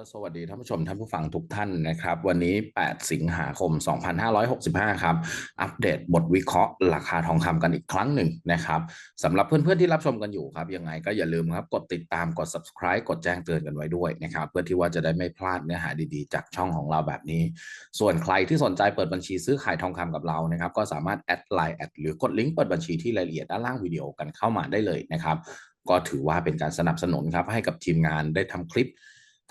ก็สวัสดีท่านผู้ชมท่านผู้ฟังทุกท่านนะครับ วันนี้ 8 สิงหาคม 2565 ครับ อัปเดตบทวิเคราะห์ราคาทองคำกันอีกครั้งหนึ่งนะครับสำหรับเพื่อนๆที่รับชมกันอยู่ครับ ยังไงก็อย่าลืมครับ กดติดตามกด subscribe กดแจ้งเตือนกันไว้ด้วยนะครับ เพื่อที่ว่าจะได้ไม่พลาดเนื้อหาดีๆ จากช่องของเราแบบนี้ ส่วนใครที่สนใจเปิดบัญชีซื้อขายทองคำกับเรานะครับก็สามารถแอดไลน์แอดหรือกดลิงก์เปิดบัญชีที่รายละเอียดด้านล่างวิดีโอกันเข้ามาได้เลยนะครับก็ถือว่าเป็นการสนับสนุนครับให้กับทีมงานได้ทำคลิป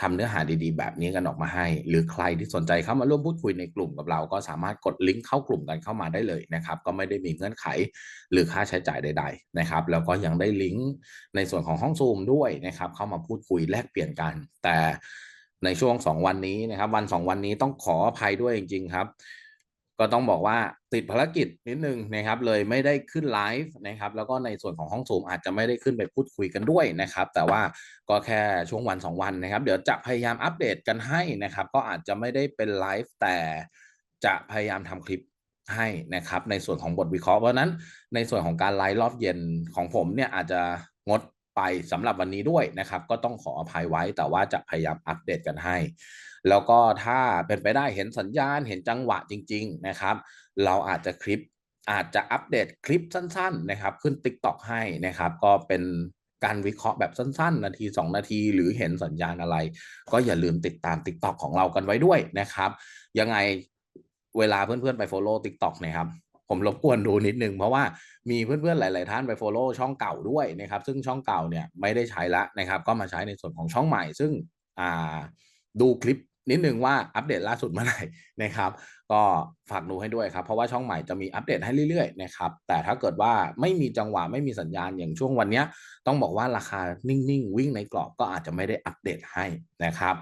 ทำเนื้อหาดีๆ แบบนี้กันออกมาให้ หรือใครที่สนใจเข้ามาร่วมพูดคุยในกลุ่มกับเรา ก็สามารถกดลิงก์เข้ากลุ่มกันเข้ามาได้เลยนะครับ ก็ไม่ได้มีเงื่อนไขหรือค่าใช้จ่ายใด ๆ นะครับ แล้วก็ยังได้ลิงก์ในส่วนของห้องซูมด้วยนะครับ เข้ามาพูดคุยแลกเปลี่ยนกัน แต่ในช่วง 2 วันนี้นะครับ วัน 2 วันนี้ต้องขออภัยด้วยจริง ๆ ครับ ก็ต้องบอกว่าติดภารกิจนิดนึงนะครับ เลยไม่ได้ขึ้นไลฟ์นะครับ แล้วก็ในส่วนของห้องซูมอาจจะไม่ได้ขึ้นไปพูดคุยกันด้วยนะครับ แต่ว่าก็แค่ช่วงวัน 2 วันนะครับ เดี๋ยวจะพยายามอัปเดตกันให้นะครับ ก็อาจจะไม่ได้เป็นไลฟ์แต่จะพยายามทำคลิปให้นะครับ ในส่วนของบทวิเคราะห์เพราะนั้นในส่วนของการไลฟ์รอบเย็นของผมเนี่ยอาจจะงด ไปสำหรับวันนี้ด้วยนะครับ ก็ต้องขออภัยไว้แต่ว่าจะพยายามอัปเดตกันให้ แล้วก็ถ้าเป็นไปได้เห็นสัญญาณเห็นจังหวะจริง ๆนะครับ เราอาจจะคลิปอาจจะอัปเดตคลิปสั้น ๆ นะครับ ขึ้น TikTok ให้นะครับ ก็เป็นการวิเคราะห์แบบสั้นๆ นาที 2 นาที หรือเห็นสัญญาณอะไร ก็อย่าลืมติดตาม TikTok ของเรากันไว้ด้วยนะครับ ยังไงเวลาเพื่อนๆไป follow TikTok นะครับ ผมรบกวนดูนิดนึง เพราะว่ามีเพื่อนๆหลาย ๆ ท่านไป follow ช่องเก่าด้วยนะครับซึ่งช่องเก่าเนี่ยไม่ได้ใช้ล้วนะครับก็มาใช้ในส่วนของช่องใหม่ ซึ่งดูคลิปนิดนึงว่าอัปเดตล่าสุดเมื่อไหร่นะครับ ก็ฝากดูให้ด้วยครับ เพราะว่าช่องใหม่จะมีอัปเดตให้เรื่อยๆนะครับแต่ถ้าเกิดว่าไม่มีจังหวะไม่มีสัญญาณอย่างช่วงวันนี้ต้องบอกว่าราคานิ่งๆ วิ่งในกรอบก็อาจจะไม่ได้อัปเดตให้นะครับ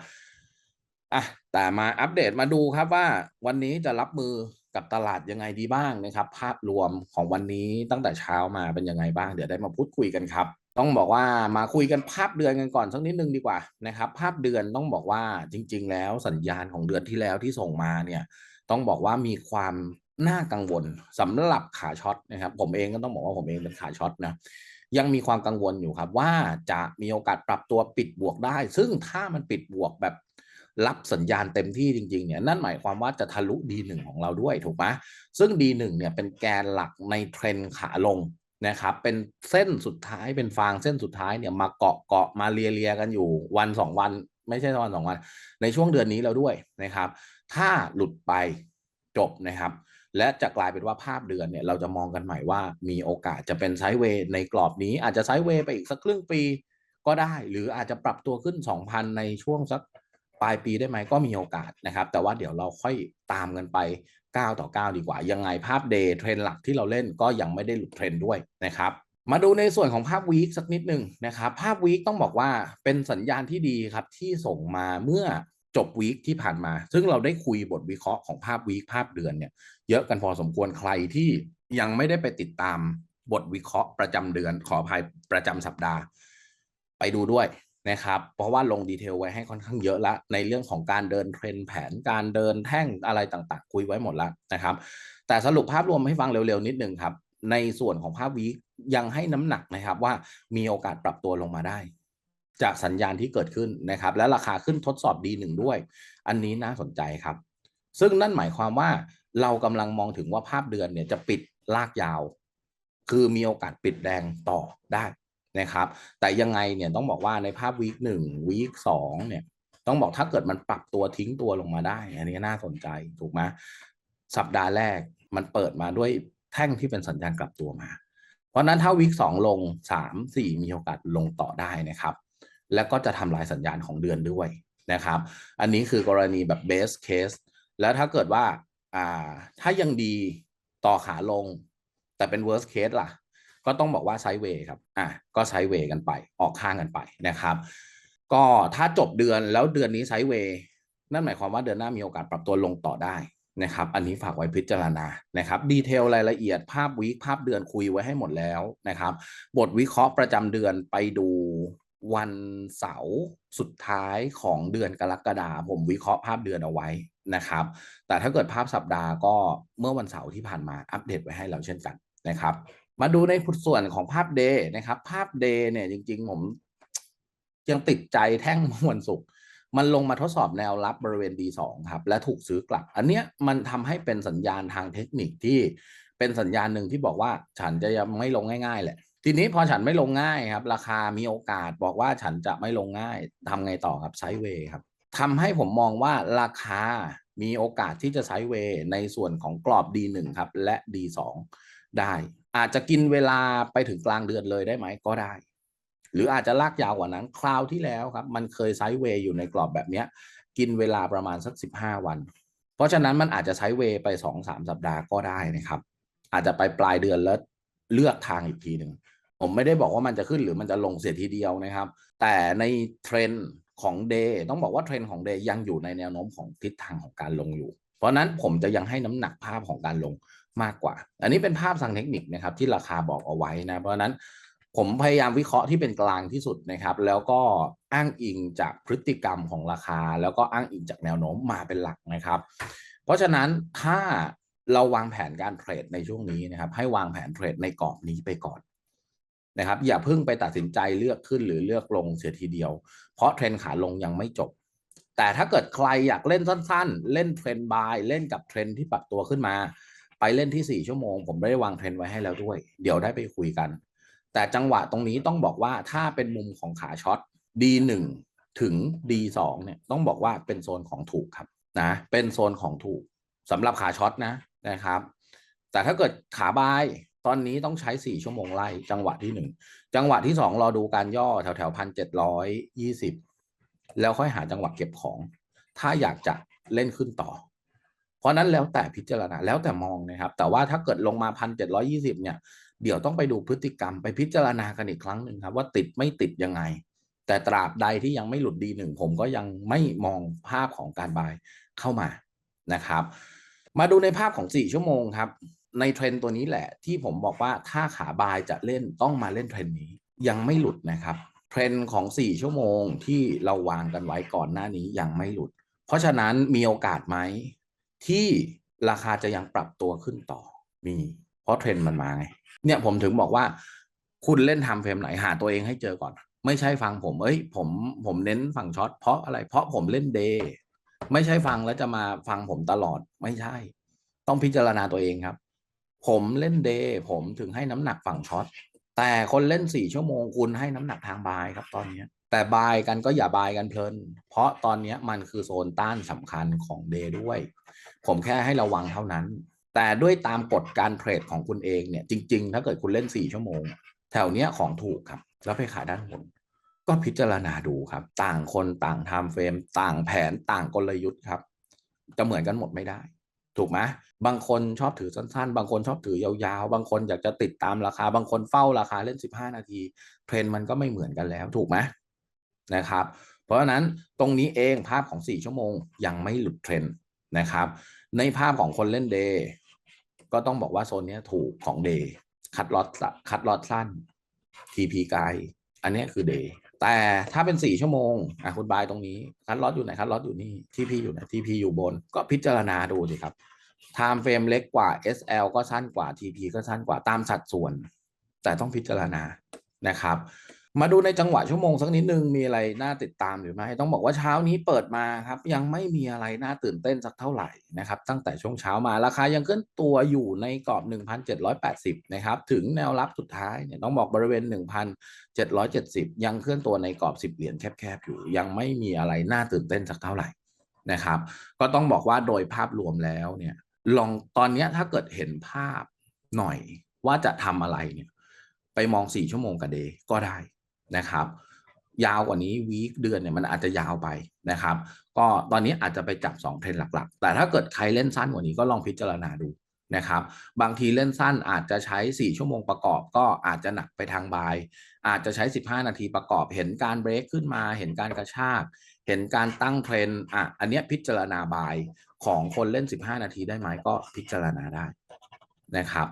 อะแต่มาอัปเดตมาดูครับว่าวันนี้จะรับมือกับตลาดยังไงดีบ้างนะครับ ภาพรวมของวันนี้ตั้งแต่เช้ามาเป็นยังไงบ้าง เดี๋ยวได้มาพูดคุยกันครับ ต้องบอกว่ามาคุยกันภาพเดือนกันก่อนสักนิดนึงดีกว่านะครับ ภาพเดือนต้องบอกว่าจริง ๆ แล้วสัญญาณของเดือนที่แล้วที่ส่งมาเนี่ย ต้องบอกว่ามีความน่ากังวลสำหรับขาช็อตนะครับ ผมเองก็ต้องบอกว่าผมเองเป็นขาช็อตนะยังมีความกังวลอยู่ครับว่าจะมีโอกาสปรับตัวปิดบวกได้ ซึ่งถ้ามันปิดบวกแบบ รับสัญญาณเต็มที่จริงๆเนี่ยนั่นหมายความว่าจะทะลุ D1 ของเราด้วยถูกไหมซึ่ง D1 เนี่ยเป็นแกนหลักในเทรนขาลงนะครับเป็นเส้นสุดท้ายเป็นฟางเส้นสุดท้ายเนี่ยมาเกาะเกาะมาเลียเลียกันอยู่วันสองวัน ไม่ใช่วันสองวัน ในช่วงเดือนนี้แล้วด้วยนะครับ ถ้าหลุดไปจบนะครับ และจะกลายเป็นว่าภาพเดือนเนี่ยเราจะมองกันใหม่ว่ามีโอกาสจะเป็นไซด์เวย์ในกรอบนี้อาจจะไซด์เวย์ไปอีกสักครึ่งปีก็ได้ หรืออาจจะปรับตัวขึ้น 2,000 ในช่วงสัก ปลายปีได้ไหมก็มีโอกาสนะครับ แต่ว่าเดี๋ยวเราค่อยตามกันไป9ต่อ9ดีกว่า ยังไงภาพเดย์เทรนหลักที่เราเล่นก็ยังไม่ได้หลุดเทรนด้วยนะครับมาดูในส่วนของภาพวีคสักนิดหนึ่งนะครับ ภาพวีคต้องบอกว่าเป็นสัญญาณที่ดีครับที่ส่งมาเมื่อจบวีคที่ผ่านมา ซึ่งเราได้คุยบทวิเคราะห์ของภาพวีคภาพเดือนเนี่ยเยอะกันพอสมควรใครที่ยังไม่ได้ไปติดตามบทวิเคราะห์ประจำเดือนขออภัยประจำสัปดาห์ ไปดูด้วย นะครับเพราะว่าลงดีเทลไว้ให้ค่อนข้างเยอะละ ในเรื่องของการเดินเทรนแผนการเดินแท่งอะไรต่างๆ คุยไว้หมดแล้วนะครับ แต่สรุปภาพรวมให้ฟังเร็วๆนิดนึงครับ ในส่วนของภาพวียังให้น้ำหนักนะครับว่ามีโอกาสปรับตัวลงมาได้ จากสัญญาณที่เกิดขึ้นนะครับ และราคาขึ้นทดสอบดีหนึ่งด้วย อันนี้น่าสนใจครับ ซึ่งนั่นหมายความว่าเรากำลังมองถึงว่าภาพเดือนเนี่ยจะปิดลากยาว คือมีโอกาสปิดแดงต่อได้ นะครับ แต่ยังไงเนี่ยต้องบอกว่าในภาพวีคหนึ่งวีคสองเนี่ย ต้องบอกถ้าเกิดมันปรับตัวทิ้งตัวลงมาได้ อันนี้น่าสนใจถูกไหมสัปดาห์แรกมันเปิดมาด้วยแท่งที่เป็นสัญญาณกลับตัวมา เพราะนั้นถ้าวีคสองลงสามสี่มีโอกาสลงต่อได้นะครับ แล้วก็จะทำลายสัญญาณของเดือนด้วยนะครับ อันนี้คือกรณีแบบ base case แล้วถ้าเกิดว่าอ่าถ้ายังดีต่อขาลง แต่เป็น worst case ล่ะ ก็ต้องบอกว่าไซด์เวย์ครับอะก็ไซด์เวย์กันไปออกข้างกันไปนะครับ ก็ถ้าจบเดือนแล้วเดือนนี้ไซด์เวย์นั่นหมายความว่าเดือนหน้ามีโอกาสปรับตัวลงต่อได้นะครับ อันนี้ฝากไว้พิจารณานะครับดีเทลรายละเอียดภาพวีคภาพเดือนคุยไว้ให้หมดแล้วนะครับ บทวิเคราะห์ประจำเดือนไปดูวันเสาร์สุดท้ายของเดือนกรกฎาผมวิเคราะห์ภาพเดือนเอาไว้นะครับ แต่ถ้าเกิดภาพสัปดาห์ก็เมื่อวันเสาร์ที่ผ่านมาอัปเดตไว้ให้เราเช่นกันนะครับ มาดูในส่วนของภาพเดย์นะครับ ภาพเดย์เนี่ยจริง ๆ ผมยังติดใจแท่งเมื่อวันศุกร์มันลงมาทดสอบแนวรับบริเวณ D2 ครับ และถูกซื้อกลับ อันเนี้ยมันทำให้เป็นสัญญาณทางเทคนิคที่เป็นสัญญาณหนึ่งที่บอกว่าฉันจะยังไม่ลงง่ายๆแหละ ทีนี้พอฉันไม่ลงง่ายครับ ราคามีโอกาสบอกว่าฉันจะไม่ลงง่ายทำไงต่อครับไซด์เวย์ครับทำให้ผมมองว่าราคามีโอกาสที่จะไซด์เวย์ในส่วนของกรอบ D1 ครับและ D2 ได้ อาจจะกินเวลาไปถึงกลางเดือนเลยได้ไหมก็ได้ หรืออาจจะลากยาวกว่านั้นคราวที่แล้วครับ มันเคยไซด์เวย์อยู่ในกรอบแบบเนี้ยกินเวลาประมาณสัก 15 วัน เพราะฉะนั้นมันอาจจะไซด์เวย์ไป2-3สสัปดาห์ก็ได้นะครับ อาจจะไปปลายเดือนแล้วเลือกทางอีกทีหนึ่งผมไม่ได้บอกว่ามันจะขึ้นหรือมันจะลงเสียทีเดียวนะครับ แต่ในเทรนด์ของเดย์ต้องบอกว่าเทรนด์ของเดย์ยังอยู่ในแนวโน้มของทิศทางของการลงอยู่ เพราะนั้นผมจะยังให้น้ำหนักภาพของการลง มากกว่า อันนี้เป็นภาพทางเทคนิคนะครับที่ราคาบอกเอาไว้นะ เพราะฉะนั้นผมพยายามวิเคราะห์ที่เป็นกลางที่สุดนะครับ แล้วก็อ้างอิงจากพฤติกรรมของราคา แล้วก็อ้างอิงจากแนวโน้มมาเป็นหลักนะครับ เพราะฉะนั้นถ้าเราวางแผนการเทรดในช่วงนี้นะครับ ให้วางแผนเทรดในกรอบนี้ไปก่อนนะครับ อย่าเพิ่งไปตัดสินใจเลือกขึ้นหรือเลือกลงเสียทีเดียว เพราะเทรนขาลงยังไม่จบ แต่ถ้าเกิดใครอยากเล่นสั้น ๆ เล่นเทรนบายเล่นกับเทรนที่ปรับตัวขึ้นมา ไปเล่นที่ 4 ชั่วโมง ผมได้วางเทรนไว้ให้แล้วด้วย เดี๋ยวได้ไปคุยกัน แต่จังหวะตรงนี้ต้องบอกว่าถ้าเป็นมุมของขาช็อต D1 ถึง D2 เนี่ยต้องบอกว่าเป็นโซนของถูกครับนะเป็นโซนของถูกสำหรับขาช็อตนะนะครับ แต่ถ้าเกิดขาบายตอนนี้ต้องใช้ 4 ชั่วโมงไล่จังหวะที่ 1 จังหวะที่ 2 รอดูการย่อแถวแถวพันเจ็ดร้อยยี่สิบแล้วค่อยหาจังหวะเก็บของ ถ้าอยากจะเล่นขึ้นต่อ เพราะนั้นแล้วแต่พิจารณาแล้วแต่มองนะครับ แต่ว่าถ้าเกิดลงมาพันเจ็ดร้อยี่สิบเนี่ยเดี๋ยวต้องไปดูพฤติกรรมไปพิจารณากันอีกครั้งหนึ่งครับ ว่าติดไม่ติดยังไง แต่ตราบใดที่ยังไม่หลุดดีหนึ่งผมก็ยังไม่มองภาพของการบายเข้ามานะครับ มาดูในภาพของ 4 ชั่วโมงครับในเทรนตัวนี้แหละที่ผมบอกว่าถ้าขาบายจะเล่นต้องมาเล่นเทรนนี้ยังไม่หลุดนะครับเทรนของ 4 ชั่วโมงที่เราวางกันไว้ก่อนหน้านี้ยังไม่หลุด เพราะฉะนั้นมีโอกาสไหม ที่ราคาจะยังปรับตัวขึ้นต่อมี เพราะเทรนด์มันมาไง เนี่ยผมถึงบอกว่า คุณเล่นทำเฟรมไหนหาตัวเองให้เจอก่อน ไม่ใช่ฟังผม เอ้ย ผมผมเน้นฝั่งช็อตเพราะอะไรเพราะผมเล่นเดย์ไม่ใช่ฟังแล้วจะมาฟังผมตลอดไม่ใช่ ต้องพิจารณาตัวเองครับ ผมเล่นเดย์ผมถึงให้น้ำหนักฝั่งช็อตแต่คนเล่นสี่ชั่วโมงคุณให้น้ำหนักทางบายครับตอนนี้ แต่บายกันก็อย่าบายกันเพลิน เพราะตอนนี้มันคือโซนต้านสำคัญของเดย์ด้วย ผมแค่ให้ระวังเท่านั้น แต่ด้วยตามกฎการเทรดของคุณเองเนี่ย จริง ๆ ถ้าเกิดคุณเล่น 4 ชั่วโมง แถวเนี้ยของถูกครับ แล้วไปขายด้านบนก็พิจารณาดูครับ ต่างคนต่างไทม์เฟรม ต่างแผนต่างกลยุทธ์ครับ จะเหมือนกันหมดไม่ได้ ถูกไหมบางคนชอบถือสั้นๆ บางคนชอบถือยาวๆ บางคนอยากจะติดตามราคา บางคนเฝ้าราคาเล่น 15 นาที เทรนมันก็ไม่เหมือนกันแล้ว ถูกไหม นะครับ เพราะฉะนั้นตรงนี้เองภาพของ 4 ชั่วโมงยังไม่หลุดเทรนด์นะครับ ในภาพของคนเล่นเดย์ก็ต้องบอกว่าโซนนี้ถูกของเดย์คัดลอตคัดลอตสั้น TP ไกลอันนี้คือเดย์แต่ถ้าเป็น 4 ชั่วโมงอะคุณบายตรงนี้คัดลอตอยู่ไหนคัดลอตอยู่นี่ TP อยู่ไหน TP อยู่บน ก็พิจารณาดูสิครับ time frame เล็กกว่า SL ก็สั้นกว่า TP ก็สั้นกว่าตามสัดส่วน แต่ต้องพิจารณานะครับ มาดูในจังหวะชั่วโมงสักนิดนึงมีอะไรน่าติดตามหรือไม่ต้องบอกว่าเช้านี้เปิดมาครับยังไม่มีอะไรน่าตื่นเต้นสักเท่าไหร่นะครับตั้งแต่ช่วงเช้ามาราคายังเคลื่อนตัวอยู่ในกรอบ 1,780 นะครับถึงแนวรับสุดท้ายเนี่ยต้องบอกบริเวณ 1,770 ยังเคลื่อนตัวในกรอบ 10 เหรียญแคบๆอยู่ ยังไม่มีอะไรน่าตื่นเต้นสักเท่าไหร่นะครับก็ต้องบอกว่าโดยภาพรวมแล้วเนี่ยลองตอนนี้ถ้าเกิดเห็นภาพหน่อยว่าจะทำอะไรเนี่ยไปมอง 4 ชั่วโมงกับเดย์ก็ได้ นะครับ ยาวกว่านี้วีคเดือนเนี่ยมันอาจจะยาวไปนะครับ ก็ตอนนี้อาจจะไปจับ2เทรนหลักๆ แต่ถ้าเกิดใครเล่นสั้นกว่านี้ก็ลองพิจารณาดูนะครับ บางทีเล่นสั้นอาจจะใช้ 4 ชั่วโมงประกอบก็อาจจะหนักไปทางบาย อาจจะใช้ 15 นาทีประกอบ เห็นการเบรกขึ้นมา เห็นการกระชาก เห็นการตั้งเทรนอะอันนี้พิจารณาบายของคนเล่น 15 นาทีได้ไหมก็พิจารณาได้นะครับ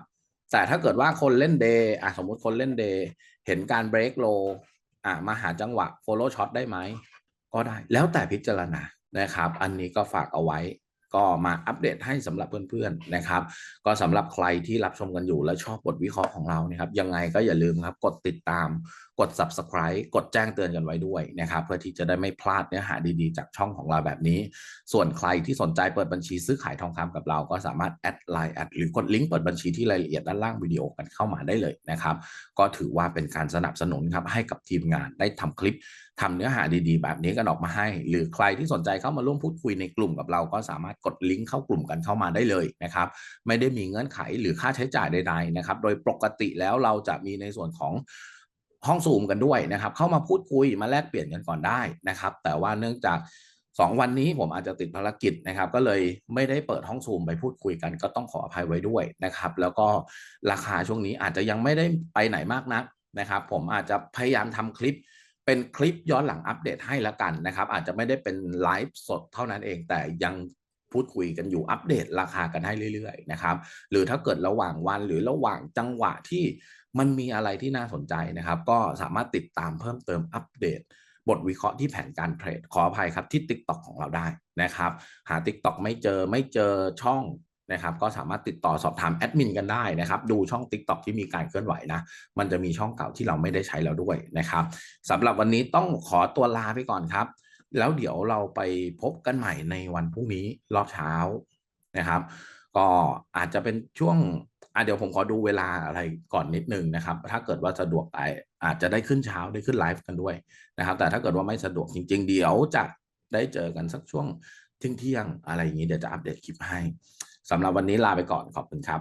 แต่ถ้าเกิดว่าคนเล่นเดย์อะสมมุติคนเล่นเดย์ เห็นการเบรกโลอะมาหาจังหวะโฟลว์ช็อตได้ไหม ก็ได้แล้วแต่พิจารณานะครับ อันนี้ก็ฝากเอาไว้ ก็มาอัปเดตให้สำหรับเพื่อนๆนะครับ ก็สำหรับใครที่รับชมกันอยู่และชอบบทวิเคราะห์ของเรานะครับยังไงก็อย่าลืมครับกดติดตาม กด subscribe กดแจ้งเตือนกันไว้ด้วยนะครับ เพื่อที่จะได้ไม่พลาดเนื้อหาดีๆ จากช่องของเราแบบนี้ ส่วนใครที่สนใจเปิดบัญชีซื้อขายทองคำกับเราก็สามารถแอดไลน์แอดหรือกดลิงก์เปิดบัญชีที่รายละเอียดด้านล่างวิดีโอกันเข้ามาได้เลยนะครับ ก็ถือว่าเป็นการสนับสนุนครับให้กับทีมงานได้ทำคลิปทำเนื้อหาดีๆ แบบนี้กันออกมาให้ หรือใครที่สนใจเข้ามาร่วมพูดคุยในกลุ่มกับเราก็สามารถกดลิงก์เข้ากลุ่มกันเข้ามาได้เลยนะครับ ไม่ได้มีเงื่อนไขหรือค่าใช้จ่ายใดๆนะครับ โดยปกติแล้วเราจะมีในส่วนของ ห้องซูมกันด้วยนะครับ เข้ามาพูดคุยมาแลกเปลี่ยนกันก่อนได้นะครับ แต่ว่าเนื่องจากสองวันนี้ผมอาจจะติดภารกิจนะครับ ก็เลยไม่ได้เปิดห้องซูมไปพูดคุยกัน ก็ต้องขออภัยไว้ด้วยนะครับ แล้วก็ราคาช่วงนี้อาจจะยังไม่ได้ไปไหนมากนักนะครับ ผมอาจจะพยายามทำคลิป เป็นคลิปย้อนหลังอัปเดตให้ล้วกันนะครับ อาจจะไม่ได้เป็นไลฟ์สดเท่านั้นเอง แต่ยังพูดคุยกันอยู่อัปเดตราคากันให้เรื่อยๆนะครับ หรือถ้าเกิดระหว่างวันหรือระหว่างจังหวะที่ มันมีอะไรที่น่าสนใจนะครับ ก็สามารถติดตามเพิ่มเติมอัปเดต บทวิเคราะห์ที่แผนการเทรดขออภัยครับที่ TikTok ของเราได้นะครับ หา TikTok ไม่เจอไม่เจอช่องนะครับก็สามารถติดต่อสอบถามแอดมินกันได้นะครับ ดูช่อง TikTok ที่มีการเคลื่อนไหวนะ มันจะมีช่องเก่าที่เราไม่ได้ใช้แล้วด้วยนะครับสำหรับวันนี้ต้องขอตัวลาไปก่อนครับ แล้วเดี๋ยวเราไปพบกันใหม่ในวันพรุ่งนี้รอบเช้านะครับ ก็อาจจะเป็นช่วง อะเดี๋ยวผมขอดูเวลาอะไรก่อนนิดนึงนะครับ ถ้าเกิดว่าสะดวกไปอาจจะได้ขึ้นเช้าได้ขึ้นไลฟ์กันด้วยนะครับ แต่ถ้าเกิดว่าไม่สะดวกจริง ๆ เดี๋ยวจะได้เจอกันสักช่วงเที่ยงๆอะไรอย่างนี้เดี๋ยวจะอัปเดตคลิปให้สำหรับวันนี้ลาไปก่อนขอบคุณครับ